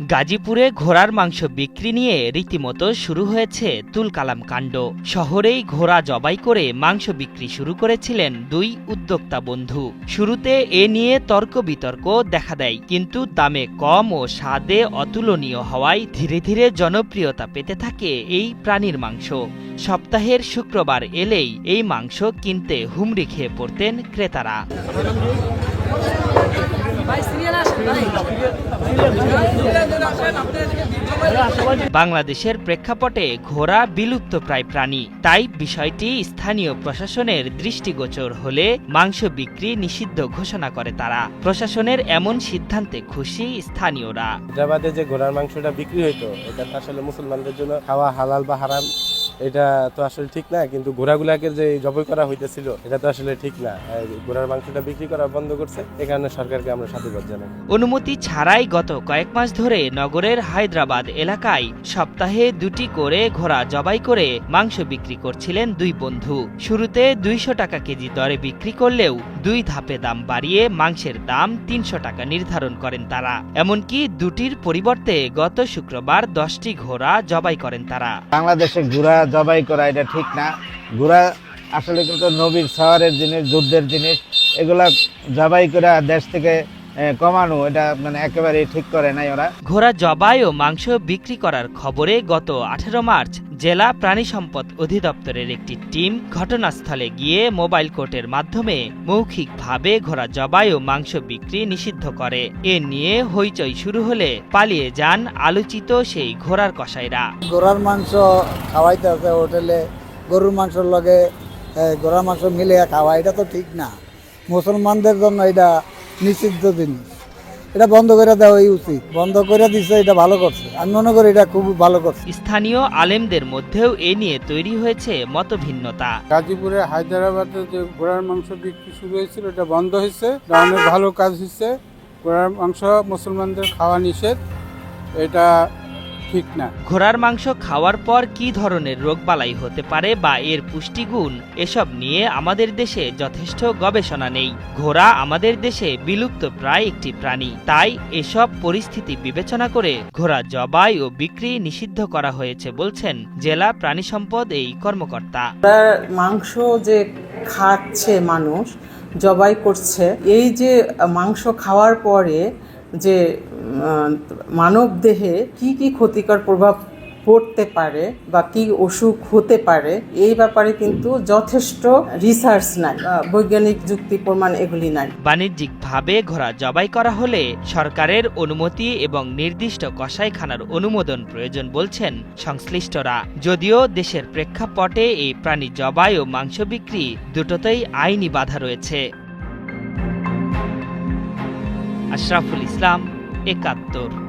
গাজীপুরে ঘোড়ার মাংস বিক্রি নিয়ে রীতিমতো শুরু হয়েছে তুলকালাম কাণ্ড। শহরেই ঘোড়া জবাই করে মাংস বিক্রি শুরু করেছিলেন দুই উদ্যোক্তা বন্ধু। শুরুতে এ নিয়ে তর্ক বিতর্ক দেখা দেয়, কিন্তু দামে কম ও স্বাদে অতুলনীয় হওয়ায় ধীরে ধীরে জনপ্রিয়তা পেতে থাকে এই প্রাণীর মাংস। সপ্তাহের শুক্রবার এলেই এই মাংস কিনতে হুমড়ি খেয়ে পড়তেন ক্রেতারা। বাংলাদেশের প্রেক্ষাপটে ঘোড়া বিলুপ্তপ্রায় প্রাণী। তাই বিষয়টি স্থানীয় প্রশাসনের দৃষ্টিগোচর হলে মাংস বিক্রি নিষিদ্ধ ঘোষণা করে তারা। প্রশাসনের এমন সিদ্ধান্তে খুশি স্থানীয়রা। হায়দ্রাবাদে যে ঘোড়ার মাংসটা বিক্রি হইতো, এটা আসলে মুসলমানদের জন্য খাওয়া হালাল বা হারাম এটা তো আসলে ঠিক না কিন্তু ঘোড়াগুলাকে যে জবাই করা হইতেছিল এটা তো আসলে ঠিক না। ঘোড়ার মাংসটা বিক্রি করা বন্ধ করছে এই কারণে সরকারকে আমরা সাধুবাদ জানাই। অনুমতি ছাড়াই গত কয়েক মাস ধরে নগরের হায়দ্রাবাদ এলাকায় সপ্তাহে দুটি করে ঘোড়া জবাই করে মাংস বিক্রি করছিলেন দুই বন্ধু। শুরুতে দুইশো টাকা কেজি দরে বিক্রি করলেও দুই ধাপে দাম বাড়িয়ে মাংসের দাম তিনশো টাকা নির্ধারণ করেন তারা। এমনকি দুটির পরিবর্তে গত শুক্রবার দশটি ঘোড়া জবাই করেন তারা। বাংলাদেশে ঘোড়া জবাই করা, এটা ঠিক না। ঘোড়া আসলে কিন্তু নবীর শহরের জিনিস, যুদ্ধের জিনিস, এগুলা জবাই করে দেশ থেকে কমানো এটা মানে একেবারে ঠিক করে নাই ওরা। ঘোড়া জবাই ও মাংস বিক্রি করার খবরে গত আঠেরো মার্চ জেলা প্রাণী সম্পদ অধিদপ্তরের একটি টিম ঘটনাস্থলে গিয়ে মোবাইল কোর্টের মাধ্যমে মৌখিকভাবে ঘোড়া জবাই ও মাংস বিক্রি নিষিদ্ধ করে। এ নিয়ে হইচই শুরু হলে পালিয়ে যান আলোচিত সেই ঘোড়ার কসাইরা। ঘোড়ার মাংস খাওয়াইতে আছে হোটেলে গরুর মাংসর লগে ঘোড়ার মাংস মিলিয়ে খাওয়া এটা তো ঠিক না। মুসলমানদের জন্য এটা নিষিদ্ধ জিনিস। এটা বন্ধ করে দেওয়াই উচিত। বন্ধ করে দিছে এটা ভালো করছে। আমি মনে করি এটা খুব ভালো করছে। স্থানীয় আলেমদের মধ্যেও এ নিয়ে তৈরি হয়েছে মতভিন্নতা। গাজীপুরে হায়দ্রাবাদে যে ঘোড়ার মাংস বিক্রি শুরু হয়েছিল এটা বন্ধ হয়েছে। অনেক ভালো কাজ হয়েছে। ঘোড়ার মাংস মুসলমানদের খাওয়া নিষেধ। এটা ঠিক না। ঘোড়ার মাংস খাওয়ার পর কি ধরনের রোগবালাই হতে পারে বা এর পুষ্টিগুণ এসব নিয়ে আমাদের দেশে যথেষ্ট গবেষণা নেই। ঘোড়া আমাদের দেশে বিলুপ্ত প্রায় একটি প্রাণী। তাই এসব পরিস্থিতি বিবেচনা করে ঘোড়া জবাই ও বিক্রি নিষিদ্ধ করা হয়েছে বলছেন জেলা প্রাণী সম্পদ এই কর্মকর্তা। মাংস যে খাচ্ছে মানুষ জবাই করছে এই যে মাংস খাওয়ার পরে যে মানব দেহে কি কি ক্ষতিকর প্রভাব পড়তে পারে বা কি অসুখ হতে পারে, এই ব্যাপারে কিন্তু যথেষ্ট রিসার্চ নাই বৈজ্ঞানিক যুক্তি প্রমাণ এগুলি নাই। বাণিজ্যিকভাবে ঘোড়া জবাই করা হলে সরকারের অনুমতি এবং নির্দিষ্ট কসাইখানার অনুমোদন প্রয়োজন বলছেন সংশ্লিষ্টরা। যদিও দেশের প্রেক্ষাপটে এই প্রাণী জবাই ও মাংস বিক্রি দুটোতেই আইনি বাধা রয়েছে। আশরাফুল ইসলাম একাত্তর।